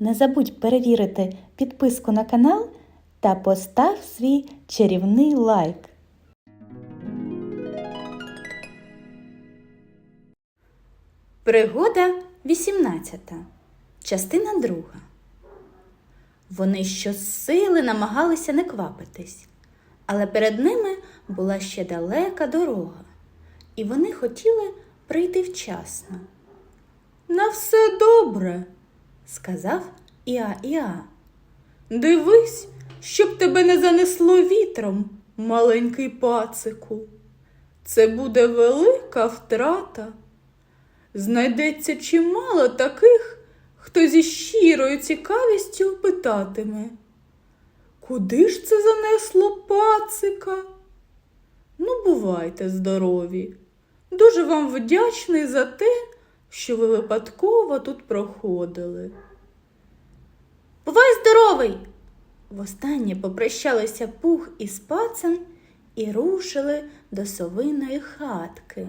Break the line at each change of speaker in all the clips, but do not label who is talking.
Не забудь перевірити підписку на канал та постав свій чарівний лайк. Пригода 18. Частина 2. Вони щосили намагалися не квапитись, але перед ними була ще далека дорога, і вони хотіли прийти вчасно. На все добре, сказав Іа Іа. Дивись, щоб тебе не занесло вітром, маленький пацику. Це буде велика втрата. Знайдеться чимало таких, хто зі щирою цікавістю питатиме. Куди ж це занесло пацика? Ну, бувайте здорові. Дуже вам вдячний за те, що ви випадково тут проходили. Бувай здоровий! Востаннє попрощалися пух із пацем і рушили до совиної хатки.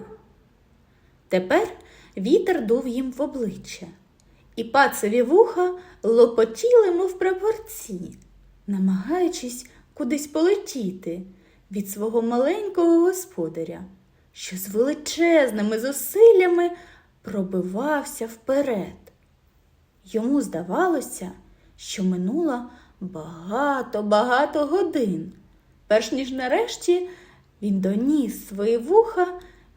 Тепер вітер дув їм в обличчя, і пацеві вуха лопотіли, мов прапорці, намагаючись кудись полетіти від свого маленького господаря, що з величезними зусиллями пробивався вперед. Йому здавалося, що минуло багато-багато годин, перш ніж нарешті він доніс свої вуха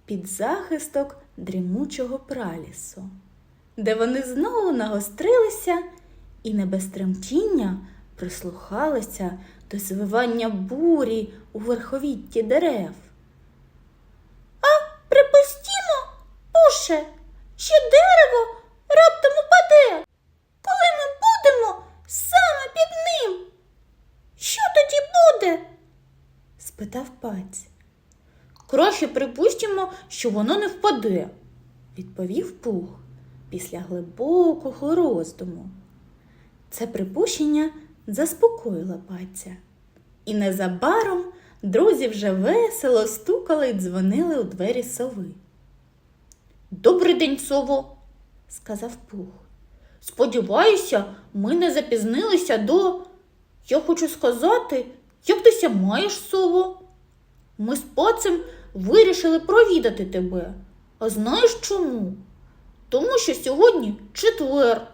під захисток дрімучого пралісу, де вони знову нагострилися і не без тремтіння прислухалися до звивання бурі у верховітті дерев. А припустімо, пуше, що дерево раптом упаде, коли ми будемо саме під ним. Що тоді буде? Спитав паць. Краще припустимо, що воно не впаде, відповів пух після глибокого роздуму. Це припущення заспокоїло паця, і незабаром друзі вже весело стукали й дзвонили у двері сови. Добрий день, сово, сказав пух. Сподіваюся, ми не запізнилися до. Я хочу сказати, як ти ся маєш, сово? Ми з пацем вирішили провідати тебе. А знаєш чому? Тому що сьогодні четвер.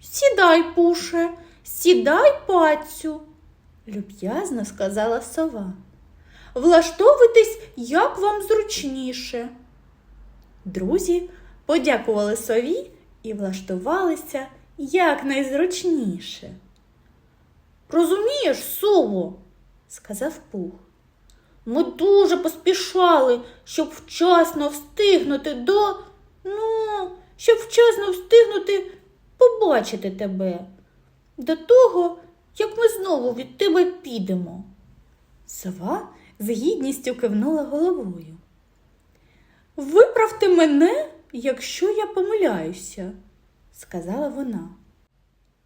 Сідай, пуше, сідай, пацю, люб'язно сказала сова. Влаштовуйтесь, як вам зручніше. Друзі подякували сові і влаштувалися якнайзручніше. Розумієш, сово, сказав пух. Ми дуже поспішали, щоб вчасно встигнути до. Ну, щоб вчасно встигнути побачити тебе. До того, як ми знову від тебе підемо. Сова з гідністю кивнула головою. Виправте мене, якщо я помиляюся, сказала вона.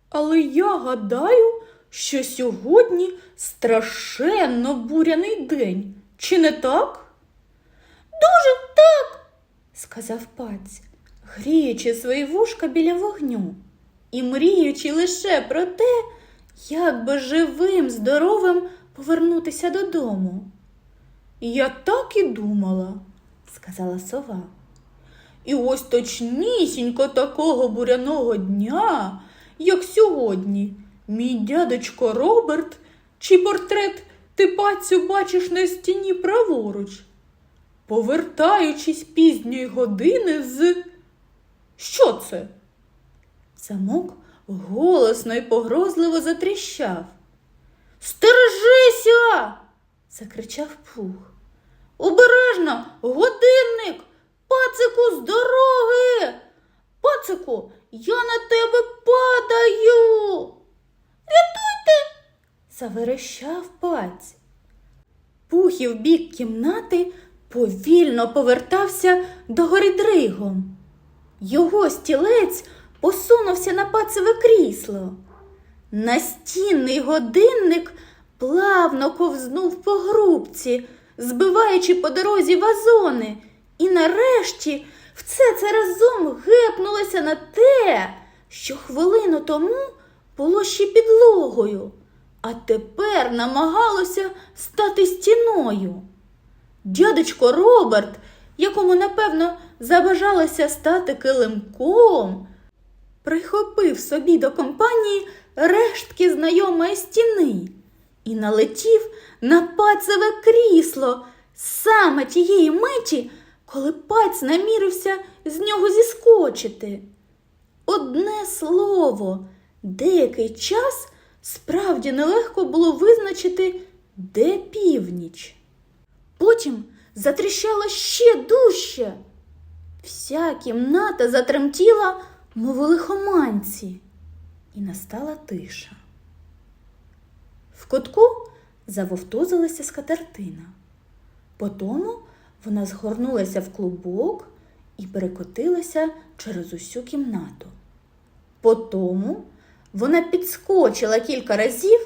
Але я гадаю, що сьогодні страшенно буряний день. Чи не так? Дуже так, сказав паць, гріючи свої вушка біля вогню і мріючи лише про те, як би живим, здоровим повернутися додому. Я так і думала, сказала сова. І ось точнісінько такого буряного дня, як сьогодні, мій дядечко Роберт, чий портрет ти пацю бачиш на стіні праворуч, повертаючись пізньої години з. Що це? Замок голосно і погрозливо затріщав. Стережися! закричав пух. Обережно, годинник, пацику з дороги. Пацику, я на тебе падаю. Рятуйте, заверещав паць. Пух і в бік кімнати повільно повертався до гори дригом. Його стілець посунувся на пацеве крісло. Настінний годинник плавно ковзнув по грубці, збиваючи по дорозі вазони, і нарешті все це разом гепнулося на те, що хвилину тому було ще підлогою, а тепер намагалося стати стіною. Дядечко Роберт, якому, напевно, забажалося стати килимком, прихопив собі до компанії рештки знайомої стіни і налетів на пацеве крісло саме тієї миті, коли паць намірився з нього зіскочити. Одне слово, деякий час справді нелегко було визначити, де північ. Потім затріщало ще дужче. Вся кімната затремтіла, мов у лихоманці, і настала тиша. В кутку завовтузилася скатертина. Потому вона згорнулася в клубок і перекотилася через усю кімнату. Потому вона підскочила кілька разів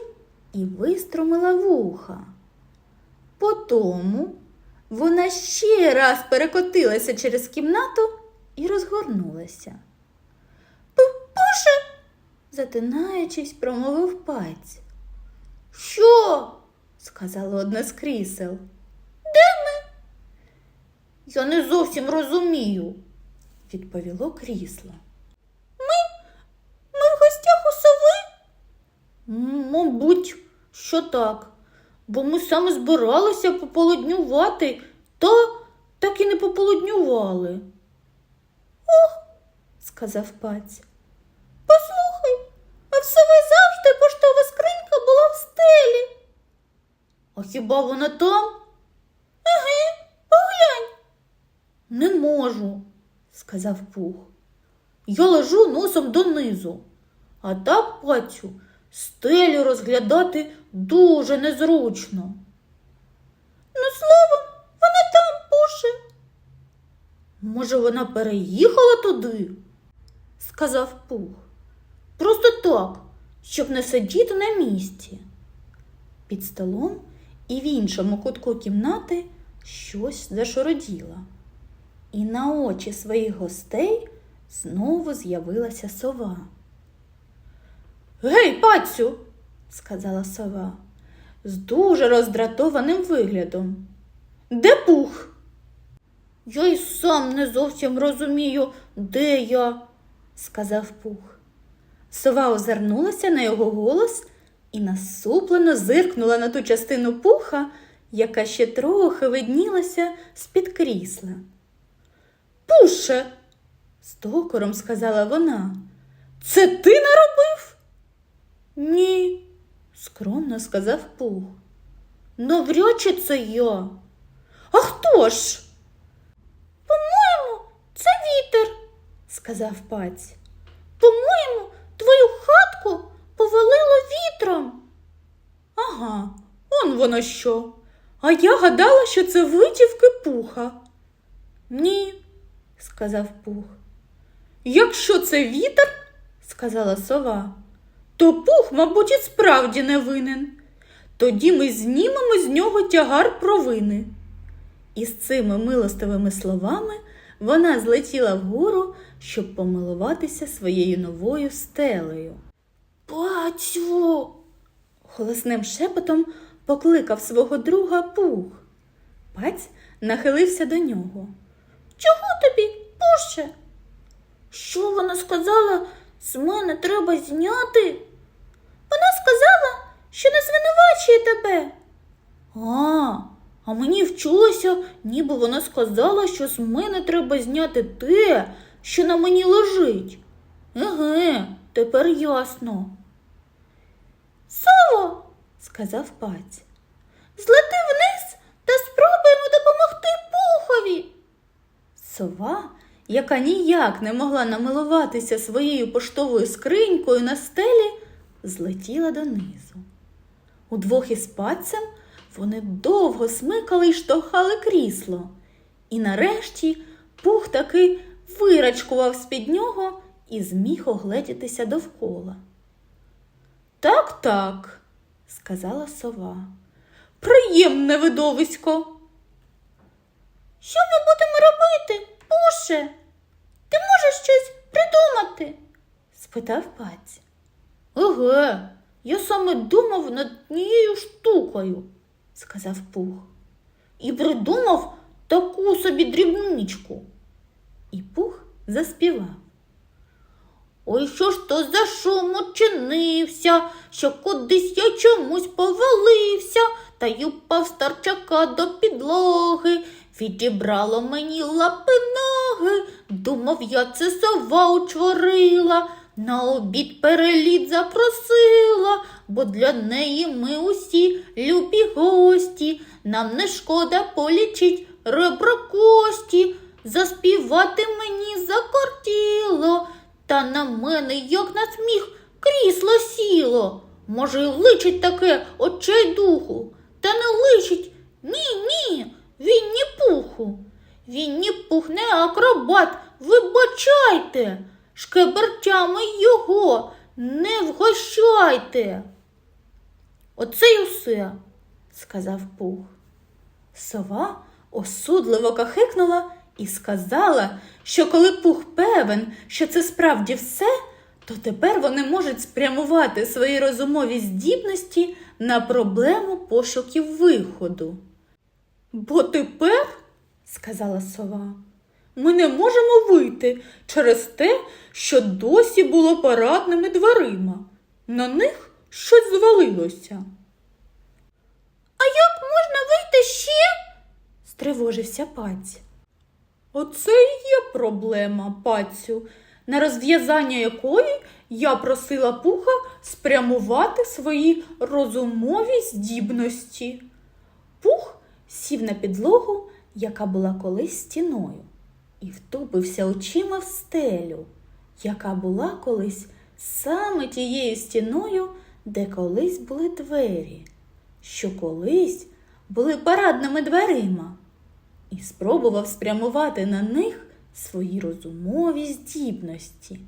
і виструмила вуха. Потому вона ще раз перекотилася через кімнату і розгорнулася. Боже, затинаючись, промовив паць. Що? сказала одне з крісел. Де ми? Я не зовсім розумію, відповіло крісло. Ми? Ми в гостях у сови? М, Мабуть, що так. Бо ми саме збиралися пополуднювати, та так і не пополуднювали. Ох, сказав паць. Послухай, а в сови завжди поштова скринька була в стелі. А хіба вона там? Еге, поглянь. Не можу, сказав пух. Я лежу носом донизу, а так, пацю, стелю розглядати дуже незручно. Ну, словом, вона там, пуше. Може, вона переїхала туди? сказав пух. Просто так, щоб не сидіти на місці. Під столом і в іншому кутку кімнати щось зашороділо. І на очі своїх гостей знову з'явилася сова. Гей, пацю, сказала сова з дуже роздратованим виглядом. Де пух? Я й сам не зовсім розумію, де я, сказав пух. Сова озирнулася на його голос і насуплено зиркнула на ту частину пуха, яка ще трохи виднілася з-під крісла. Пуше, з докором сказала вона. Це ти наробив? Ні, скромно сказав пух. Навряд чи це я. А хто ж? По-моєму, це вітер, сказав паць. По-моєму, твою хатку повалило вітром. Ага, он воно що. А я гадала, що це витівки пуха. Ні, сказав пух. Якщо це вітер, сказала сова, то пух, мабуть, і справді не винен. Тоді ми знімемо з нього тягар провини. І з цими милостивими словами вона злетіла вгору, щоб помилуватися своєю новою стелею. Пацю. голосним шепотом покликав свого друга пух. Паць нахилився до нього. Чого тобі, пуще? Що вона сказала, з мене треба зняти? Вона сказала, що не звинувачує тебе. А, а мені вчулося, ніби вона сказала, що з мене треба зняти те, що на мені лежить. Еге, тепер ясно. Сово, сказав паць, злети вниз та спробуємо допомогти пухові. Сова, яка ніяк не могла намилуватися своєю поштовою скринькою на стелі, злетіла донизу. Удвох із падцем вони довго смикали й штовхали крісло, і нарешті пух таки вирачкував з-під нього і зміг огледітися довкола. Так, так, сказала сова. Приємне видовисько. Що ми будемо робити, Пуше? Ти можеш щось придумати? спитав паць. Еге, я саме думав над тією штукою, сказав пух. І придумав таку собі дрібничку. І пух заспівав. Ой, що ж то за шум учинився, що кудись я чомусь повалився, та й упав старчака до підлоги, відібрало мені лапи ноги, думав, я це сова учворила, на обід переліт запросила, бо для неї ми усі любі гості, нам не шкода полічить ребра кості, заспівати мені закортіло. Та на мене, як на сміх, крісло сіло. Може, й личить таке очей духу. Та не личить. Ні, ні, він ні пуху. Він ні пух, не акробат, вибачайте. Шкебертями його не вгощайте. Оце й усе, сказав пух. Сова осудливо кахикнула і сказала, що коли пух певен, що це справді все, то тепер вони можуть спрямувати свої розумові здібності на проблему пошуків виходу. Бо тепер, сказала сова, ми не можемо вийти через те, що досі було парадними дверима. На них щось звалилося. А як можна вийти ще? стривожився паць. Оце і є проблема, пацю, на розв'язання якої я просила пуха спрямувати свої розумові здібності. Пух сів на підлогу, яка була колись стіною, і втупився очима в стелю, яка була колись саме тією стіною, де колись були двері, що колись були парадними дверима, і спробував спрямувати на них свої розумові здібності.